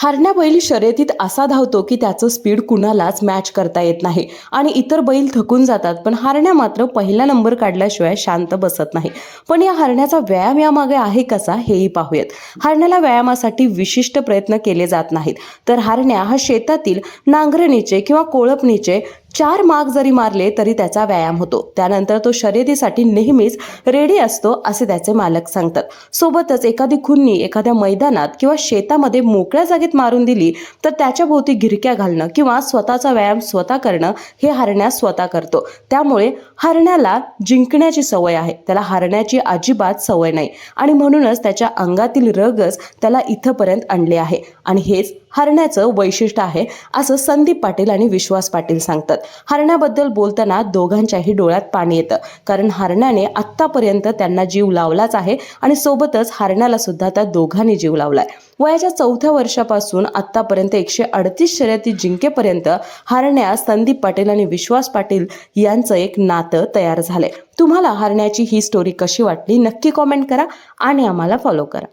हरण्या बैल शर्यतीत असा धावतो की त्याचं स्पीड कुणालाच मॅच करता येत नाही. आणि इतर बैल थकून जातात पण हरण्या मात्र पहिला नंबर काढल्याशिवाय शांत बसत नाही. पण या हरण्याचा व्यायाम यामागे आहे कसा हेही पाहूयात. हरण्याला व्यायामासाठी विशिष्ट प्रयत्न केले जात नाहीत. तर हरण्या हा शेतातील नांगरणीचे किंवा कोळपणीचे चार माग जरी मारले तरी त्याचा व्यायाम होतो. त्यानंतर तो शर्यतीसाठी नेहमीच रेडी असतो असे त्याचे मालक सांगतात. सोबतच एखादी खुन्नी एखाद्या मैदानात किंवा शेतामध्ये मोकळ्या जागेत मारून दिली तर त्याच्या भोवती गिरक्या घालणं किंवा स्वतःचा व्यायाम स्वतः करणं हे हरण्या स्वतः करतो. त्यामुळे हरण्याला जिंकण्याची सवय आहे. त्याला हरण्याची अजिबात सवय नाही. आणि म्हणूनच त्याच्या अंगातील रगच त्याला इथंपर्यंत आणले आहे. आणि हेच हरण्याचं वैशिष्ट्य आहे असं संदीप पाटील आणि विश्वास पाटील सांगतात. हरण्याबद्दल बोलताना दोघांच्याही डोळ्यात पाणी येतं. कारण हरण्याने आत्तापर्यंत त्यांना जीव लावलाच आहे आणि सोबतच हरण्याला सुद्धा त्या दोघांनी जीव लावलाय. वयाच्या चौथ्या वर्षापासून आत्तापर्यंत एकशे अडतीस शर्यती जिंकेपर्यंत हरण्या संदीप पाटील आणि विश्वास पाटील यांचं एक नातं तयार झालंय. तुम्हाला हरण्याची ही स्टोरी कशी वाटली नक्की कॉमेंट करा आणि आम्हाला फॉलो करा.